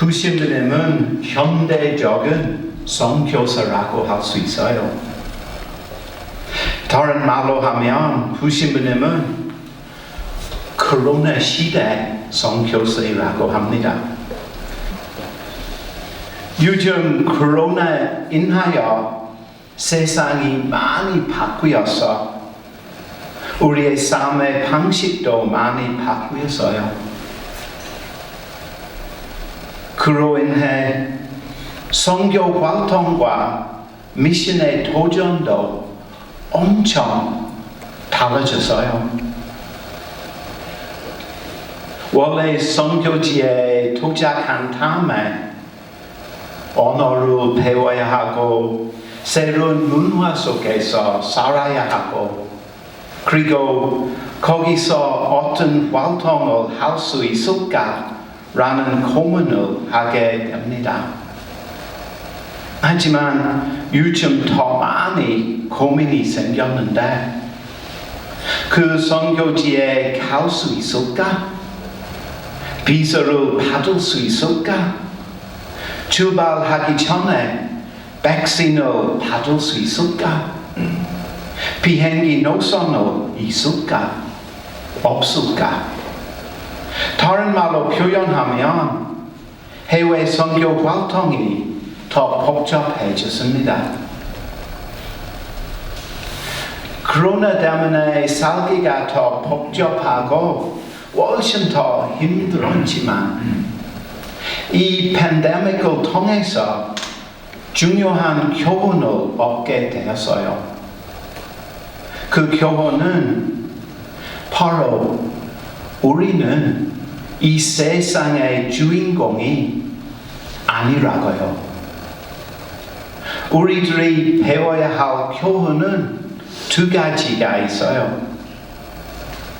부시민님은 현대적인 선교사라고 할 수 있어요. 다른 말로 하면 부시민님은 코로나 시대 선교사라고 합니다. 요즘 코로나 인하여 세상이 많이 바뀌어서 우리의 삶의 방식도 많이 바뀌었어요. 그로 인해 성교 활동과 미션의 도전도 엄청 달라졌어요. 원래 선교지에 도착한 다음에 언어를 배워야 하고 새로운 문화 속에서 살아야 하고 그리고 거기서 어떤 활동을 할 수 있을까 라는 고민을 하게 됩니다. 하지만 요즘 더 많이 고민이 생겼는데 그 선교지에 갈 수 있을까? 비서를 받을 수 있을까? 출발하기 전에 백신을 받을 수 있을까? 비행기 노선을 있을까? 없을까? 다른 말로 표현하면 해외 선교 활동이 더 복잡해졌습니다. 코로나 때문에 살기가 더 복잡하고 훨씬 더 힘들었지만 이 팬데믹을 통해서 중요한 교훈을 얻게 되었어요. 그 교훈은 바로 우리는 이 세상의 주인공이 아니라고요. 우리들이 배워야 할 교훈은 두 가지가 있어요.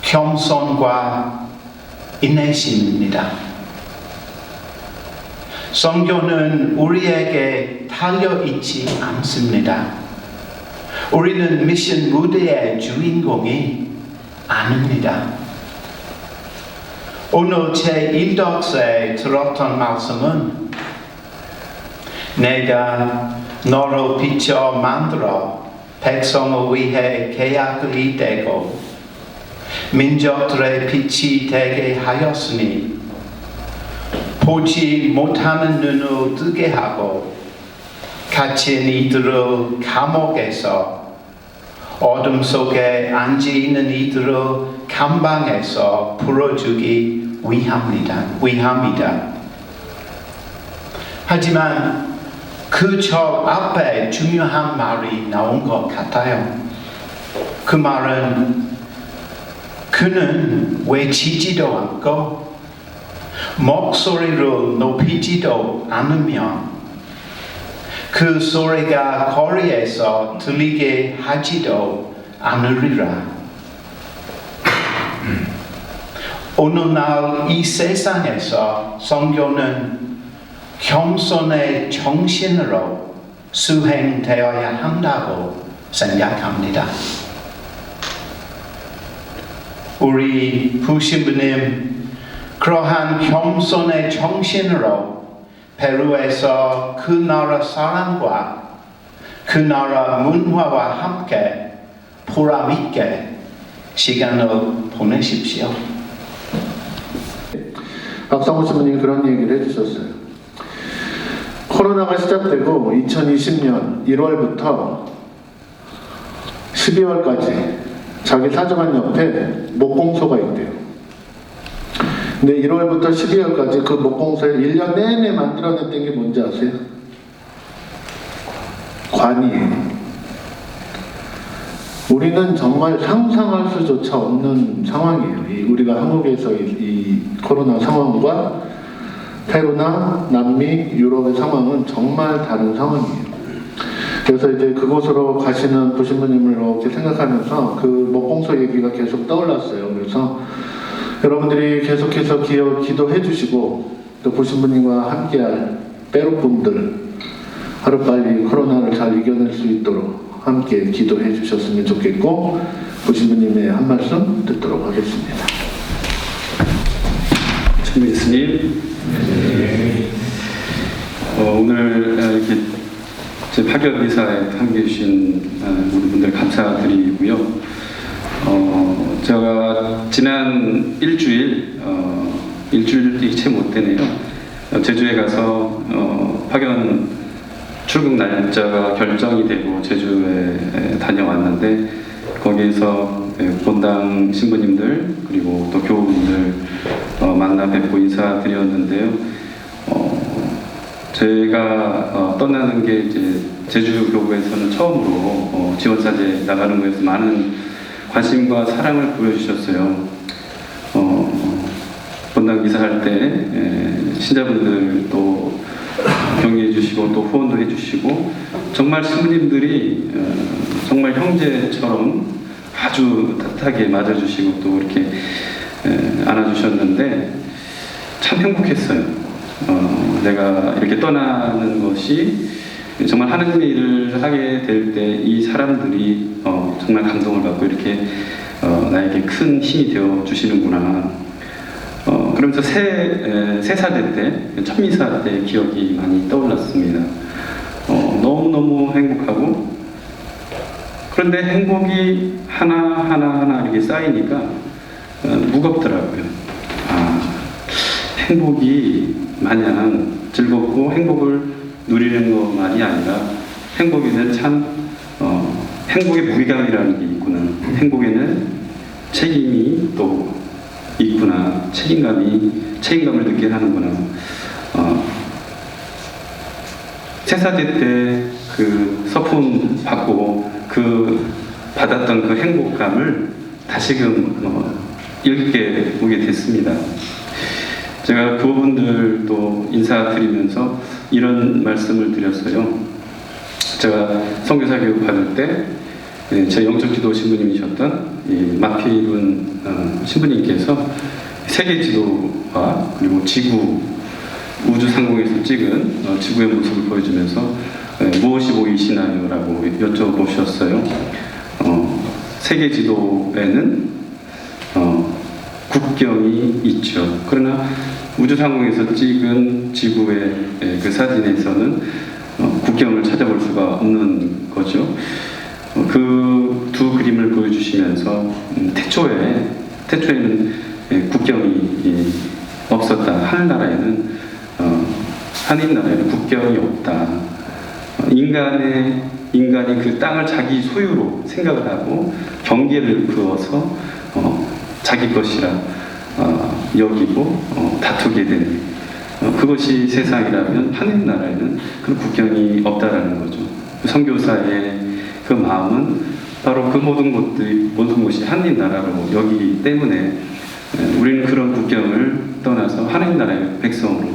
겸손과 인내심입니다. 성교는 우리에게 달려 있지 않습니다. 우리는 미션 무대의 주인공이 아닙니다. 제 인덕서에 들었던 말씀은 내가 너를 비춰 만들어 백성을 위해 계약을 이대고 민족들의 빛이 되게 하였으니 보지 못하는 눈을 뜨게 하고 갇힌 이들을 감옥에서 어둠 속에 앉아 있는 이들을 감방에서 풀어주기 위함이다. 위함이다. 하지만 그절 앞에 중요한 말이 나온 것 같아요. 그 말은 그는 외치지도 않고 목소리를 높이지도 않으며 그 소리가 거리에서 들리게 하지도 않으리라. 오늘날 이 세상에서 성교는 겸손의 정신으로 수행되어야 한다고 생각합니다. 우리 부신부님 그러한 겸손의 정신으로 페루에서 그 나라 사람과 그 나라 문화와 함께 보람 있게 시간을 보내십시오. 박상호 신부님이 그런 얘기를 해주셨어요. 코로나가 시작되고 2020년 1월부터 12월까지 자기 사정한 옆에 목공소가 있대요. 근데 1월부터 12월까지 그 목공소에 1년 내내 만들어냈던 게 뭔지 아세요? 관이에요. 우리는 정말 상상할 수조차 없는 상황이에요. 이 우리가 한국에서 이, 이 코로나 상황과 페루나 남미, 유럽의 상황은 정말 다른 상황이에요. 그래서 이제 그곳으로 가시는 부신부님을 이렇게 생각하면서 그 목공소 얘기가 계속 떠올랐어요. 그래서 여러분들이 계속해서 기도, 기도해 주시고 또 부신부님과 함께할 빼로분들 하루빨리 코로나를 잘 이겨낼 수 있도록 함께 기도해 주셨으면 좋겠고 부신부님의 한 말씀 듣도록 하겠습니다. 참 예수님 오늘 어, 이렇게 제 파견 이사에 함께 해주신 어, 우리 분들 감사드리고요. 어, 제가 지난 일주일, 어, 일주일이 채 못 되네요. 어, 제주에 가서 어, 파견 출국 날짜가 결정이 되고 제주에 에, 다녀왔는데 거기에서 에, 본당 신부님들 그리고 또 교우분들 어, 만나 뵙고 인사드렸는데요. 어, 제가 어, 떠나는 게 이제 제주 교구에서는 처음으로 어, 지원사제 나가는 거에서 많은 관심과 사랑을 보여주셨어요. 어, 본당 기사할 때 에, 신자분들 또 격려해 주시고 또 후원도 해 주시고 정말 신부님들이 어, 정말 형제처럼 아주 따뜻하게 맞아주시고 또 이렇게 에, 안아주셨는데 참 행복했어요. 어, 내가 이렇게 떠나는 것이 정말 하나님의 일을 하게 될 때 이 사람들이 어, 정말 감동을 받고 이렇게 어, 나에게 큰 힘이 되어 주시는구나. 어, 그러면서 새, 에, 새 사대 때, 천미사 때 기억이 많이 떠올랐습니다. 어, 너무너무 행복하고, 그런데 행복이 하나하나 하나 이렇게 쌓이니까 어, 무겁더라고요. 아, 행복이 마냥 즐겁고 행복을 누리는 것만이 아니라 행복에는 참 어, 행복의 무게감이라는 게 있구나. 행복에는 책임이 또 있구나. 책임감이 책임감을 느끼게 하는구나. 어, 세사제 때 그 서품 받고 그 받았던 그 행복감을 다시금 어, 읽게 보게 됐습니다. 제가 그분들도 인사드리면서 이런 말씀을 드렸어요. 제가 선교사 교육 받을 때 예, 제 영적 지도 신부님이셨던 이 마필은 어, 신부님께서 세계 지도와 그리고 지구 우주 상공에서 찍은 어, 지구의 모습을 보여주면서 예, 무엇이 보이시나요라고 여쭤보셨어요. 어, 세계 지도에는 어, 국경이 있죠. 그러나 우주 상공에서 찍은 지구의 예, 그 사진에서는 어, 국경을 찾아볼 수가 없는 거죠. 어, 그두 그림을 보여주시면서 음, 태초에 태초에는 예, 국경이 예, 없었다. 하늘나라에는 어, 하늘나라에는 국경이 없다. 어, 인간의 인간이 그 땅을 자기 소유로 생각을 하고 경계를 그어서 어, 자기 것이라 어, 여기고 어, 다투게 되는 어, 그것이 세상이라면 하늘나라에는 그 국경이 없다라는 거죠. 선교사의 그 마음은 바로 그 모든 것들이 모든 것이 하나님 나라로 여기기 때문에 에, 우리는 그런 국경을 떠나서 하나님 나라의 백성으로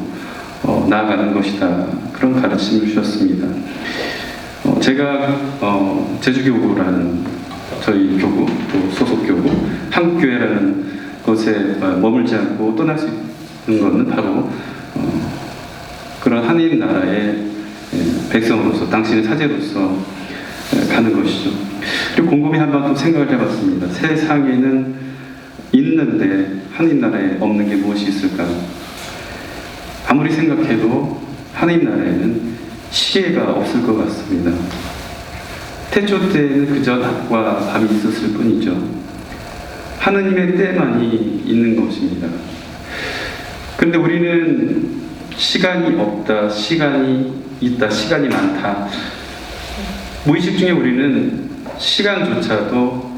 어, 나아가는 것이다 그런 가르침을 주셨습니다. 어, 제가 어, 제주교구라는 저희 교구 또 소속 교구 한국교회라는 것에 어, 머물지 않고 떠날 수 있는 것은 바로 어, 그런 하나님 나라의 에, 백성으로서 당신의 사제로서 에, 가는 것이죠. 그리고 곰곰이 한번 또 생각을 해봤습니다. 세상에는 있는데 하나님 나라에 없는 게 무엇이 있을까? 아무리 생각해도 하나님 나라에는 시계가 없을 것 같습니다. 태초 때에는 그저 낮과 밤이 있었을 뿐이죠. 하느님의 때만이 있는 것입니다. 그런데 우리는 시간이 없다, 시간이 있다, 시간이 많다. 무의식 중에 우리는 시간조차도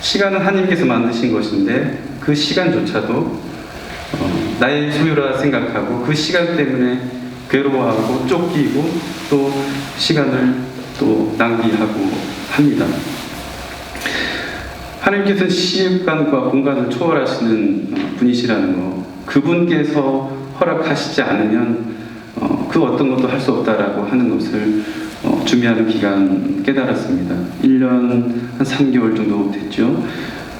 시간은 하나님께서 만드신 것인데 그 시간조차도 어, 나의 소유라 생각하고 그 시간 때문에 괴로워하고 쫓기고 또 시간을 또 낭비하고 합니다. 하나님께서 시간과 공간을 초월하시는 어, 분이시라는 거, 그분께서 허락하시지 않으면 어, 그 어떤 것도 할 수 없다라고 하는 것을 어, 준비하는 기간 깨달았습니다. 1년 한 3개월 정도 됐죠.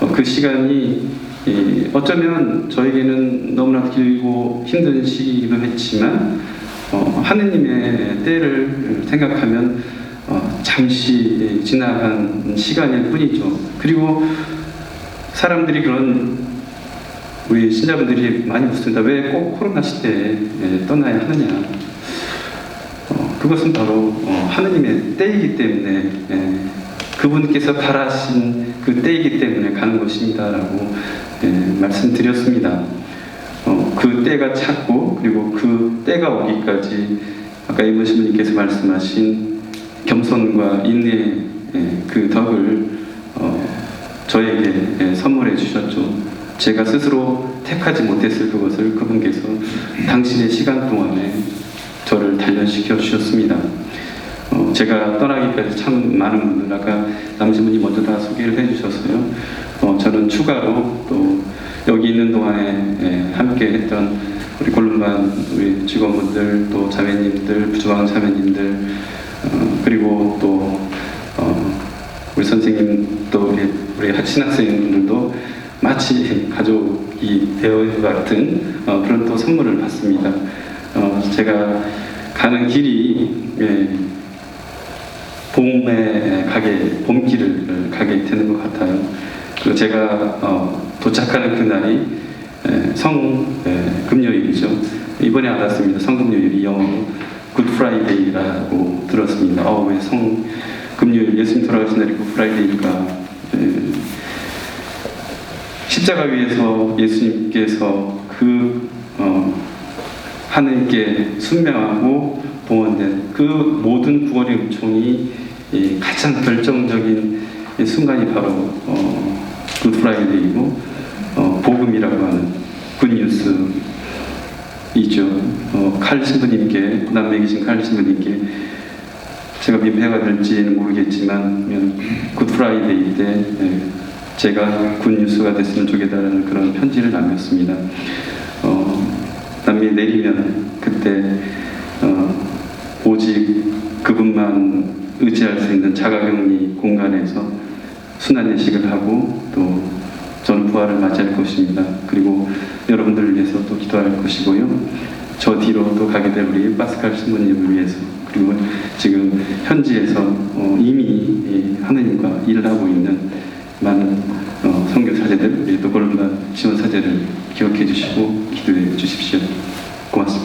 어, 그 시간이 이, 어쩌면 저에게는 너무나 길고 힘든 시기이기도 했지만 어, 하느님의 때를 생각하면 어, 잠시 지나간 시간일 뿐이죠. 그리고 사람들이 그런 우리 신자분들이 많이 묻습니다. 왜 꼭 코로나 시대에 예, 떠나야 하느냐? 그것은 바로 어, 하느님의 때이기 때문에 예, 그분께서 바라신 그 때이기 때문에 가는 것입니다라고 예, 말씀드렸습니다. 어, 그 때가 찼고 그리고 그 때가 오기까지 아까 이모 신부님께서 말씀하신 겸손과 인내의 예, 그 덕을 어, 저에게 예, 선물해 주셨죠. 제가 스스로 택하지 못했을 그것을 그분께서 당신의 시간 동안에 저를 단련시켜 주셨습니다. 어, 제가 떠나기까지 참 많은 분들 아까 남신분이 먼저 다 소개를 해주셨어요. 어, 저는 추가로 또 여기 있는 동안에 예, 함께 했던 우리 골룸반 우리 직원분들 또 자매님들 부주방 자매님들 어, 그리고 또 어, 우리 선생님 또 우리 우리 신학생분들도 마치 가족이 되어 같은 어, 그런 또 선물을 받습니다. 어, 제가 가는 길이 예, 봄에 가게 봄길을 가게 되는 것 같아요. 그 제가 어, 도착하는 그날이 에, 성 에, 금요일이죠. 이번에 알았습니다. 성금요일이 영어로 굿프라이데이라고 들었습니다. 어, 왜 성 금요일 예수님 돌아가신 날이 굿프라이데이일까? 에, 십자가 위에서 예수님께서 그 어, 하늘께 순명하고 봉헌된 그 모든 구원의 은총이 이 가장 결정적인 이 순간이 바로 어, 굿프라이데이고 어, 복음이라고 하는 굿뉴스이죠. 어, 칼 신부님께 남매 계신 칼 신부님께 제가 민폐가 될지는 모르겠지만 굿프라이데이 때 예, 제가 굿뉴스가 됐으면 좋겠다는 그런 편지를 남겼습니다. 어, 남미 내리면 그때 어, 오직 그분만 의지할 수 있는 자가격리 공간에서 순환 예식을 하고 또 저는 부활을 맞이할 것입니다. 그리고 여러분들을 위해서 또 기도할 것이고요. 저 뒤로 또 가게 될 우리 파스칼 신부님을 위해서 그리고 지금 현지에서 어, 이미 이 하느님과 일을 하고 있는 많은 어, 선교 사제들, 우리 또 골반 지원 사제를 기억해 주시고 기도해 주십시오. 고맙습니다.